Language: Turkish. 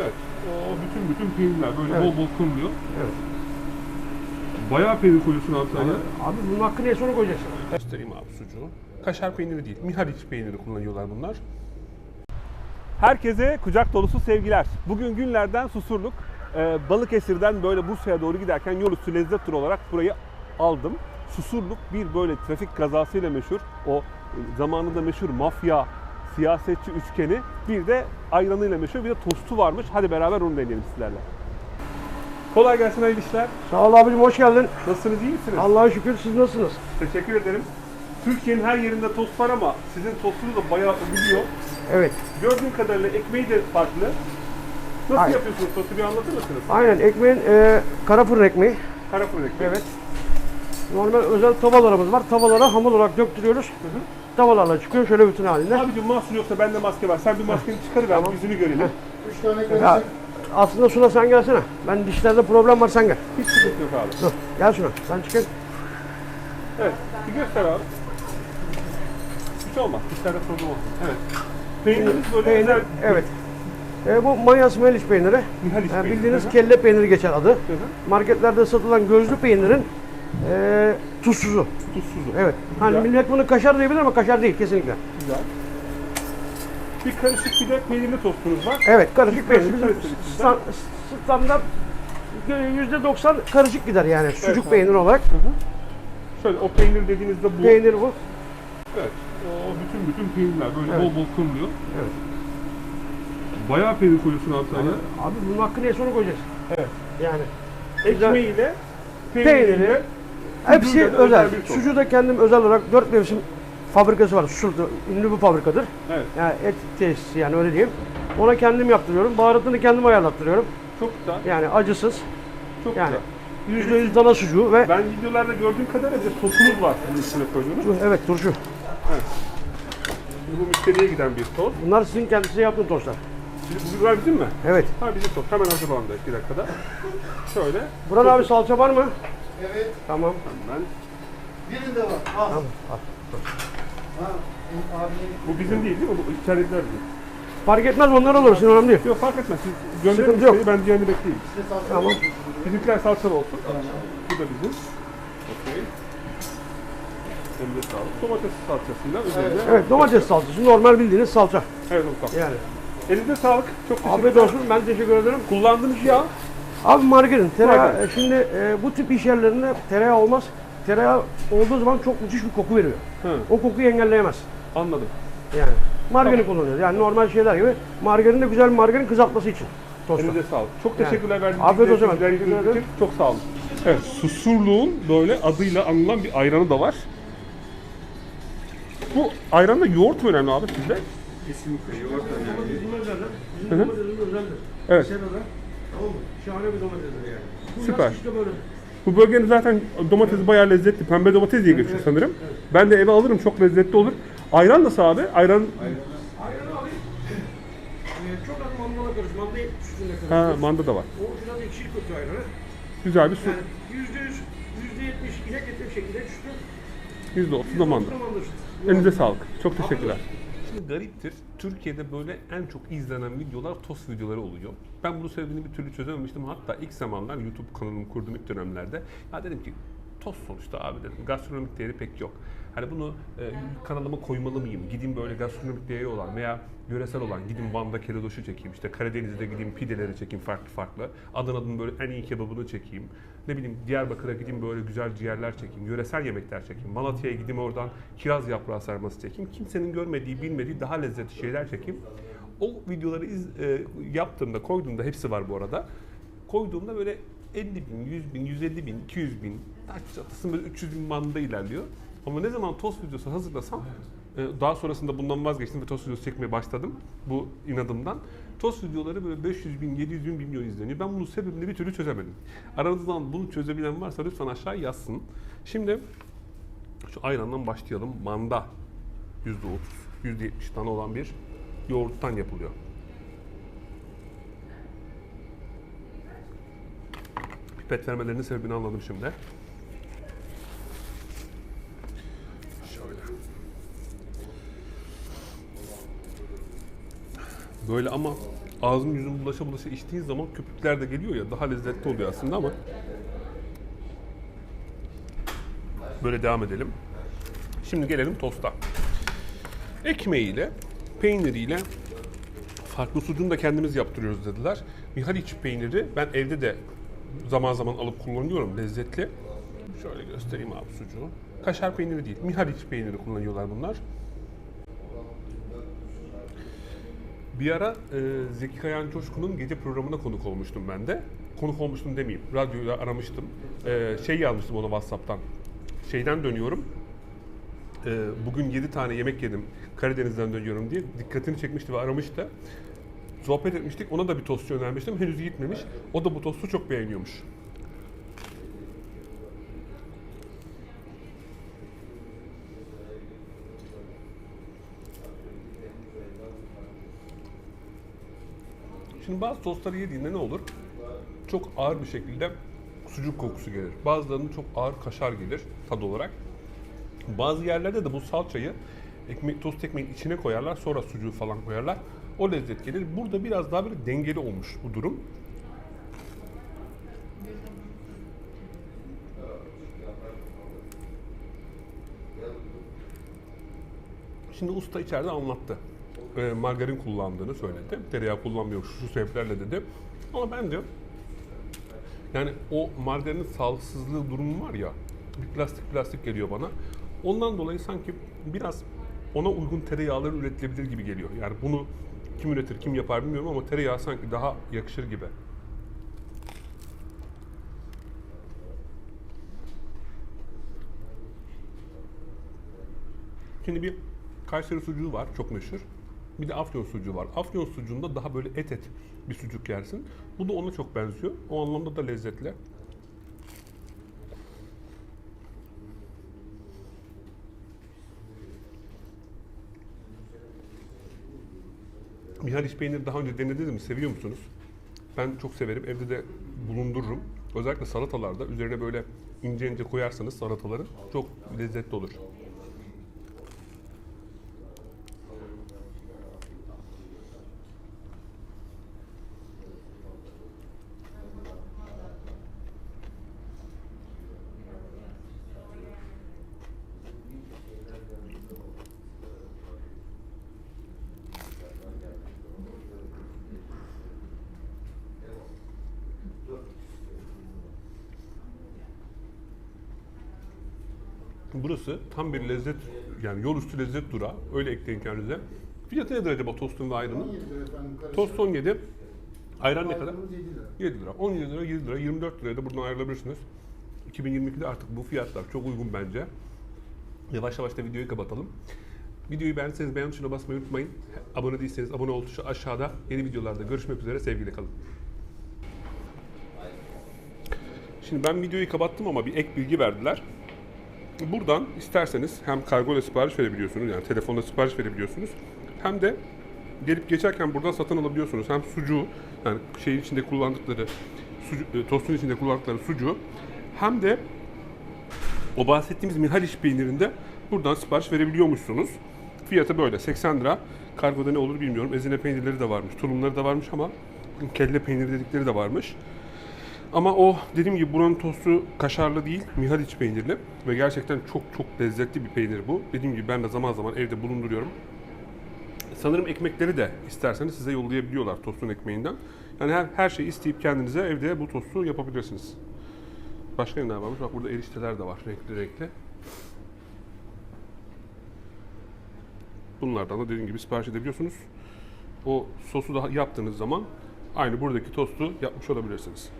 Evet. O bütün bütün peynirler böyle Evet. bol bol kırılıyor. Evet. Bayağı peynir koyuyorsun abi sen ya. Abi bunun hakkını onu koyacaksın. Göstereyim abi sucuğu. Kaşar peyniri değil, Mihaliç peyniri kullanıyorlar bunlar. Herkese kucak dolusu sevgiler. Bugün günlerden Susurluk. Ee, Balıkesir'den böyle Bursa'ya doğru giderken yol üstü lezzet turu olarak burayı aldım. Susurluk bir böyle trafik kazasıyla meşhur. O e, zamanında meşhur mafya, siyasetçi üçgeni. Bir de ayranıyla meşhur. Bir de tostu varmış. Hadi beraber onu deneyelim sizlerle. Kolay gelsin hayırlı işler. Sağ ol abicim hoş geldin. Nasılsınız iyi misiniz? Allah'a şükür siz nasılsınız? Teşekkür ederim. Türkiye'nin her yerinde tost var ama sizin tostunuz da bayağı övülüyor. Evet. Gördüğüm kadarıyla ekmeği de farklı. Nasıl Aynen. yapıyorsunuz tostu bir anlatır mısınız? Aynen ekmeğin e, kara fırın ekmeği. Kara fırın ekmeği. Evet. Normal özel tavalarımız var. Tavalara hamur olarak döktürüyoruz. Tavalarla çıkıyor şöyle bütün halinde. Abicim mahsur yoksa bende maske var. Sen bir maskeni çıkarıver yüzünü görelim. Ya, aslında Suna sen gelsene. Ben dişlerde problem var sen gel. Hiç sıkıntı yok abi. Dur gel Suna sen çıkın. Evet. Bir göster abi. Hiç olmaz. Dişlerde problem olsun. Evet. Peynirimiz böyle Peynir, özel. evet. E, bu Mayas Meliş peyniri. Mihaliç Yani peyniri. bildiğiniz Hı hı. kelle peyniri geçer adı. Hı hı. Marketlerde satılan gözlü peynirin e, tuzsuzu. Tuzsuzu. Evet. Hani Güzel. millet bunu kaşar diyebilir ama kaşar değil kesinlikle. Güzel. Bir karışık bir de peynirli tostunuz var. Evet karışık peynir. Bizim sta- standart yüzde doksan karışık gider yani sucuk abi. peynir olarak. Şöyle o peynir dediğinizde bu. Peynir bu. Evet. O bütün bütün peynirler böyle Evet. bol bol kırılıyor. Evet. Bayağı peynir koyuyorsun sen ya. Abi bunun hakkı neyse onu koyacaksın. Evet. Yani Ekmeğiyle, Peyniri, peyniriyle, hepsi da özel. bir sos. Sucuğu da kendim özel olarak dört mevsim fabrikası var. Susur'da ünlü bir fabrikadır. Evet. Yani et tesisi yani öyle diyeyim. Ona kendim yaptırıyorum. Baharatını kendim ayarlattırıyorum. Çok güzel. Yani acısız. Çok Yani güzel. yüzde yüz dana sucuğu ve Ben videolarda gördüğüm kadarıyla sosunuz var bunun üstüne koyduğunuz. evet turşu. Bu müşteriye giden bir sos. Bunlar sizin kendinize yaptığınız tostlar. Şimdi bu biber bizim mi? Evet. Ha bizim sos. Hemen hazırlandı bir dakikada. Şöyle. Buran abi salça var mı? Evet, Tamam. Ben, birinde var. Al. Tamam. al. Ha, abi bu bizim değil değil mi? Bu içeridekiler bizim. Fark etmez onlar olur. Sizin önemli değil. Yok fark etmez. Siz gönderin yok. ben diğerini bekleyeyim. size salça Tamam. Bizimkiler salçalı olsun. Bu da bizim. Okey. Elinde sağlık. Domates salçasıyla üzerine. Evet domates salçası. Normal bildiğiniz salça. Evet ustam. Yani. Elinde sağlık. Çok teşekkür Afiyet olsun. Ben teşekkür ederim. Kullandığınız yağ. Abi margarin. Tereyağı. Margarin. e, Şimdi e, bu tip iş yerlerinde tereyağı olmaz. Tereyağı olduğu zaman çok müthiş bir koku veriyor. Hı, O kokuyu engelleyemez. anladım. Yani. Margarin kullanıyoruz. Yani normal şeyler gibi. Margarin de güzel bir margarin kızartması için. Tosta. Elinize sağlık. Çok teşekkürler verdiğiniz Afiyet olsun bilgiler efendim. için, Teşekkür ederim. Çok sağ olun. Evet, Susurluğun böyle adıyla anılan bir ayranı da var. Bu ayranda yoğurt mu önemli abi sizde? Kesinlikle yoğurt önemli. Bizim özeldir. Bizim özeldir. Evet. Serada. Tamam mı? Şahane bir domatesdir yani. Bu Süper. işte böyle. Bu bölgenin zaten domatesi bayağı lezzetli. Pembe domates diye geçiyor sanırım. Ben de eve alırım çok lezzetli olur. Ayran nasıl abi? Ayran Ayran abi. Ee, çok az mandala karış. Manda 70 üstünde karış. ha manda da var. O biraz ekşi kötü ayranı. Güzel bir su. Yani yüzde yüz, yüzde yetmiş inek eti şekilde düştü. %30 da manda. Elinize sağlık. Çok teşekkürler. Şimdi gariptir. Türkiye'de böyle en çok izlenen videolar tost videoları oluyor. Ben bunun sebebini bir türlü çözememiştim. Hatta ilk zamanlar YouTube kanalımı kurduğum ilk dönemlerde ya dedim ki tost sonuçta abi dedim. Gastronomik değeri pek yok. Hani bunu e, kanalıma koymalı mıyım? Gideyim böyle gastronomik değeri olan veya yöresel olan gideyim Van'da keledoşu çekeyim. işte Karadeniz'de gideyim pideleri çekeyim farklı farklı. Adana'nın böyle en iyi kebabını çekeyim. Ne bileyim Diyarbakır'a gideyim böyle güzel ciğerler çekeyim. Yöresel yemekler çekeyim. Malatya'ya gideyim oradan kiraz yaprağı sarması çekeyim. Kimsenin görmediği, bilmediği daha lezzetli şeyler çekeyim. O videoları iz, e, yaptığımda, koyduğumda hepsi var bu arada. Koyduğumda böyle 50 bin, 100 bin, 150 bin, 200 bin, çatısın böyle 300 bin bandında ilerliyor. Ama ne zaman tost videosu hazırlasam, e, daha sonrasında bundan vazgeçtim ve tost videosu çekmeye başladım bu inadımdan. Tost videoları böyle 500 bin, 700 bin, 1 milyon izleniyor. Ben bunun sebebini bir türlü çözemedim. Aranızdan bunu çözebilen varsa lütfen aşağı yazsın. Şimdi şu ayrandan başlayalım. Manda %30, %70 tane olan bir yoğurttan yapılıyor. Pipet vermelerinin sebebini anladım şimdi. Şöyle. Böyle ama ağzın yüzün bulaşa bulaşa içtiğin zaman köpükler de geliyor ya daha lezzetli oluyor aslında ama böyle devam edelim. Şimdi gelelim tosta. Ekmeğiyle, peyniriyle farklı sucuğunu da kendimiz yaptırıyoruz dediler. Mihaliç peyniri ben evde de zaman zaman alıp kullanıyorum lezzetli. Şöyle göstereyim abi sucuğu. Kaşar peyniri değil, Mihaliç peyniri kullanıyorlar bunlar. Bir ara e, Zeki Kayan Coşkun'un gece programına konuk olmuştum ben de. Konuk olmuştum demeyeyim, radyoyla aramıştım. E, şey yazmıştım ona WhatsApp'tan. Şeyden dönüyorum. E, bugün 7 tane yemek yedim, Karadeniz'den dönüyorum diye dikkatini çekmişti ve aramıştı. Sohbet etmiştik, ona da bir tostçu önermiştim. Henüz gitmemiş. O da bu tostu çok beğeniyormuş. Şimdi bazı tostları yediğinde ne olur? Çok ağır bir şekilde sucuk kokusu gelir. Bazılarının çok ağır kaşar gelir tad olarak. Bazı yerlerde de bu salçayı ekmek, tost ekmeğin içine koyarlar sonra sucuğu falan koyarlar. O lezzet gelir. Burada biraz daha böyle dengeli olmuş bu durum. Şimdi usta içeride anlattı. Ee, margarin kullandığını söyledi. Tereyağı kullanmıyor şu sebeplerle dedi. Ama ben de yani o margarinin sağlıksızlığı durumu var ya bir plastik plastik geliyor bana. Ondan dolayı sanki biraz ona uygun tereyağlar üretilebilir gibi geliyor. Yani bunu kim üretir, kim yapar bilmiyorum ama tereyağı sanki daha yakışır gibi. Şimdi bir Kayseri sucuğu var, çok meşhur. Bir de Afyon sucuğu var. Afyon sucuğunda daha böyle et et bir sucuk yersin. Bu da ona çok benziyor. O anlamda da lezzetli. Mihaliç peyniri daha önce denediniz mi? Seviyor musunuz? Ben çok severim. Evde de bulundururum. Özellikle salatalarda üzerine böyle ince ince koyarsanız salataların çok lezzetli olur. Burası tam bir lezzet, yani yol üstü lezzet durağı. Öyle ekleyin kendinize. Fiyatı nedir acaba tostun ve ayranın? 17 lira efendim. karışık. Tost 17, ayran ne kadar? Ayranımız 7 lira. 7 lira. 17 lira, 7 lira, 24 liraya da buradan ayrılabilirsiniz. 2022'de artık bu fiyatlar çok uygun bence. Yavaş yavaş da videoyu kapatalım. Videoyu beğendiyseniz beğen tuşuna basmayı unutmayın. Abone değilseniz abone ol tuşu aşağıda. Yeni videolarda görüşmek üzere. Sevgiyle kalın. Şimdi ben videoyu kapattım ama bir ek bilgi verdiler. Buradan isterseniz hem kargo ile sipariş verebiliyorsunuz yani telefonla sipariş verebiliyorsunuz. Hem de gelip geçerken buradan satın alabiliyorsunuz. Hem sucuğu yani şeyin içinde kullandıkları sucu, e, tostun içinde kullandıkları sucuğu hem de o bahsettiğimiz Mihaliç peynirinde buradan sipariş verebiliyormuşsunuz. Fiyatı böyle 80 lira. Kargoda ne olur bilmiyorum. Ezine peynirleri de varmış, tulumları da varmış ama kelle peyniri dedikleri de varmış. Ama o dediğim gibi buranın tostu kaşarlı değil, Mihaliç peynirli ve gerçekten çok çok lezzetli bir peynir bu. Dediğim gibi ben de zaman zaman evde bulunduruyorum. Sanırım ekmekleri de isterseniz size yollayabiliyorlar tostun ekmeğinden. Yani her, her şeyi isteyip kendinize evde bu tostu yapabilirsiniz. Başka neler varmış? Bak burada erişteler de var renkli renkli. Bunlardan da dediğim gibi sipariş edebiliyorsunuz. O sosu da yaptığınız zaman aynı buradaki tostu yapmış olabilirsiniz.